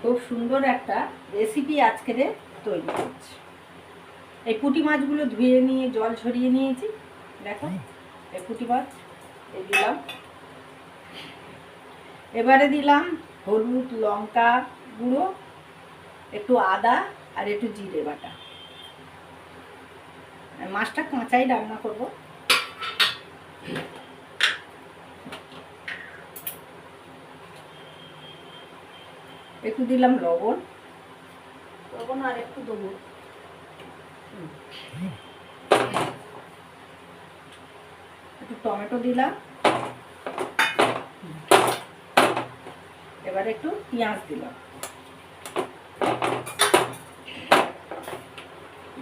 খুব সুন্দর একটা রেসিপি আজকের তৈরি করছি। এই পুঁটি মাছগুলো ধুয়ে নিয়ে, জল ঝরিয়ে নিয়েছি। দেখো, এই পুঁটি মাছ, এই দিলাম। এবারে দিলাম হলুদ, লঙ্কা গুঁড়ো, একটু আদা আর একটু জিরে বাটা। মাছটা কাঁচাই রান্না করব। একটু দিলাম লবণ। লবণ আর একটু দেবো। একটু টমেটো দিলাম। এবার একটু পেঁয়াজ দিলাম।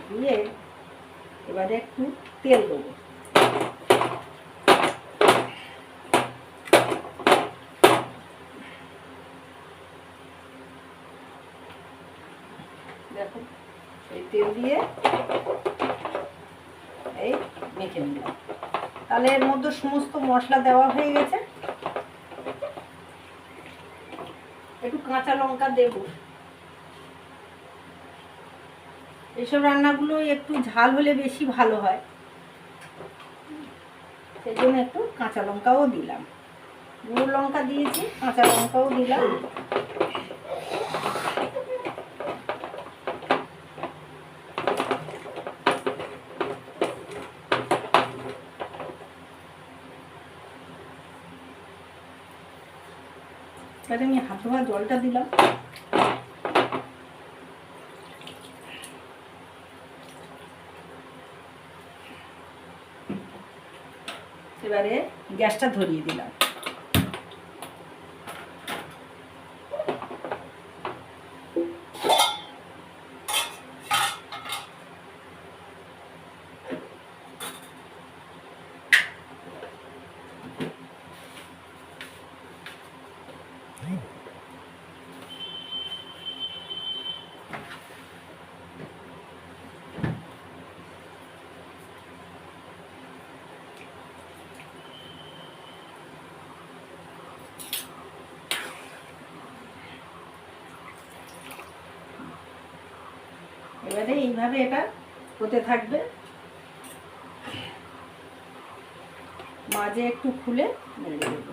দিয়ে এবারে একটু তেল দেবো। দেখো এই তেল দিয়ে এই মেখে নিলাম। তাহলে এর মধ্যে সমস্ত মশলা দেওয়া হয়ে গেছে। একটু কাঁচা লঙ্কা দেব। এসব রান্নাগুলো একটু ঝাল হলে বেশি ভালো হয়। সেই জন্য একটু কাঁচা লঙ্কাও দিলাম। গুঁড়ো লঙ্কা দিয়েছি, কাঁচা লঙ্কাও দিলাম। এবারে আমি হাত ধোয়া জলটা দিলাম। এবারে গ্যাসটা ধরিয়ে দিলাম। এবারে এইভাবে এটা হতে থাকবে। মাঝে একটু খুলে মেলে দেবো।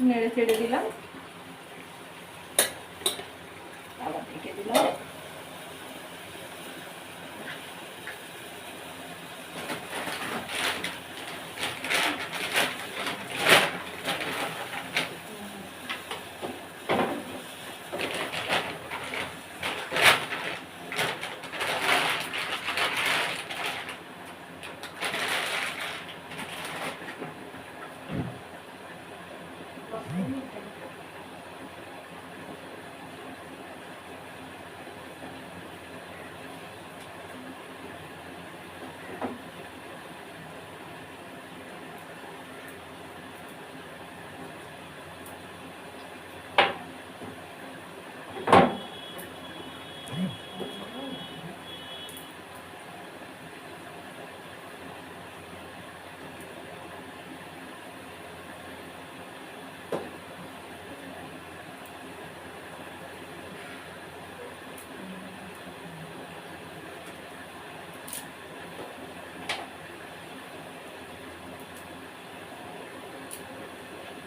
নেড়ে চেড়ে দিলাম।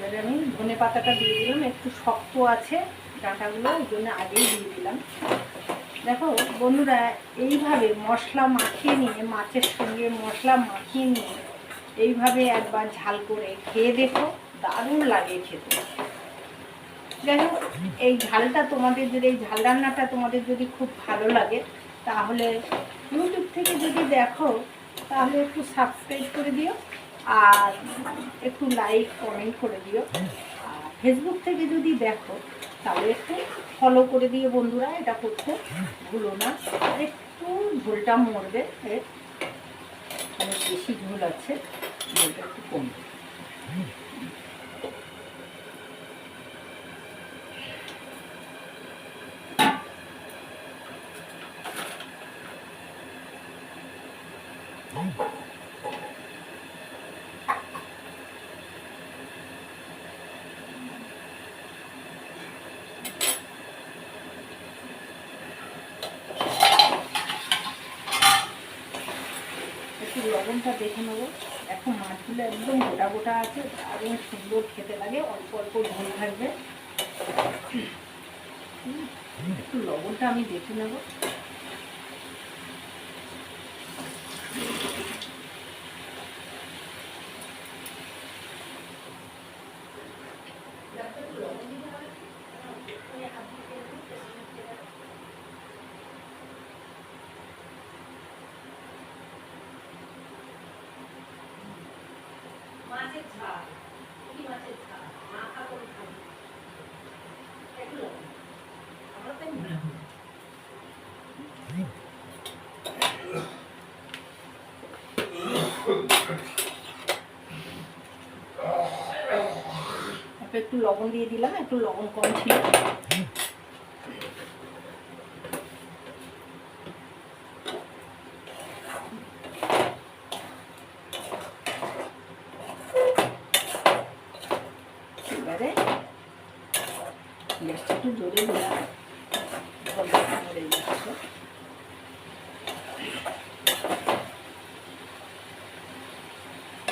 এবারে আমি ধনে পাতাটা দিয়ে দিলাম, একটু শক্ত আছে ডাঁটাগুলো ওই জন্য আগেই দিয়ে দিলাম। দেখো বন্ধুরা, এইভাবে মশলা মাখিয়ে নিয়ে, মাছের সঙ্গে মশলা মাখিয়ে নিয়ে, এইভাবে একবার ঝাল করে খেয়ে দেখো, দারুণ লাগে খেতে। যাই হোক, এই ঝালটা তোমাদের যদি, এই ঝাল রান্নাটা তোমাদের যদি খুব ভালো লাগে, তাহলে ইউটিউব থেকে যদি দেখো, তাহলে একটু সাবস্ক্রাইব করে দিও। আর একটু লাইক কমেন্ট করে দিও। আর ফেসবুক থেকে যদি দেখো, তাহলে একটু ফলো করে দিও বন্ধুরা, এটা করতে ভুলো না। একটু ঝোলটা মরবে অনেক বেশি ঝোল আছে ঝোলটা একটু কমবে। একটু লবণটা দেখে নেব। এখন মাছগুলো একদম গোটা গোটা আছে, দারুণ সুন্দর খেতে লাগে, অল্প অল্প ঝোল থাকবে। একটু লবণটা আমি দেখে নেব। মাছের ঝাল পুঁটি মাছের ঝাল মাখা করে খাব হয়। একটু লবণ দিয়ে দিলাম, একটু লবণ কম ছিল এবারে গ্যাসটা একটু জোরে দিলাম মরে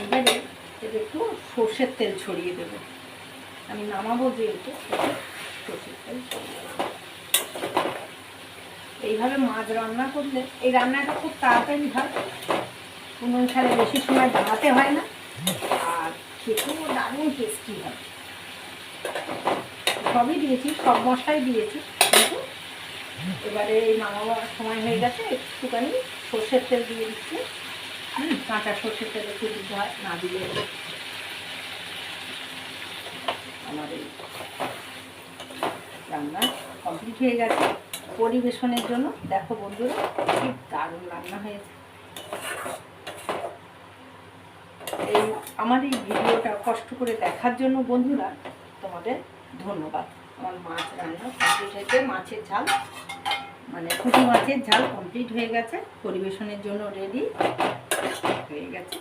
এবারে এতে একটু সর্ষের তেল ছড়িয়ে দেবো। আমি নামাবো যেহেতু, সর্ষের তেল এইভাবে মাছ রান্না করলে, এই রান্নাটা খুব তাড়াতাড়ি হয়। কোনো অনুসারে বেশি সময় দাঁড়াতে হয় না। আর খেতেও দারুণ টেস্টি হয়। সবই দিয়েছি সব মশলাই দিয়েছি। কিন্তু এবারে এই নামাবার সময় হয়ে গেছে একটুখানি সর্ষের তেল দিয়ে দিচ্ছি। হুম, কাঁচা সর্ষের তেল একটু দিতে হয় না দিলে এই রান্না কমপ্লিট হয়ে গেছে। পরিবেশনের জন্য দেখো বন্ধুরা কি দারুণ রান্না হয়েছে। এই আমার এই ভিডিওটা কষ্ট করে দেখার জন্য বন্ধুরা তোমাদের ধন্যবাদ। আমার মাছ রান্না কমপ্লিট হয়েছে। মাছের ঝাল মানে পুঁটি মাছের ঝাল কমপ্লিট হয়ে গেছে। পরিবেশনের জন্য রেডি হয়ে গেছে।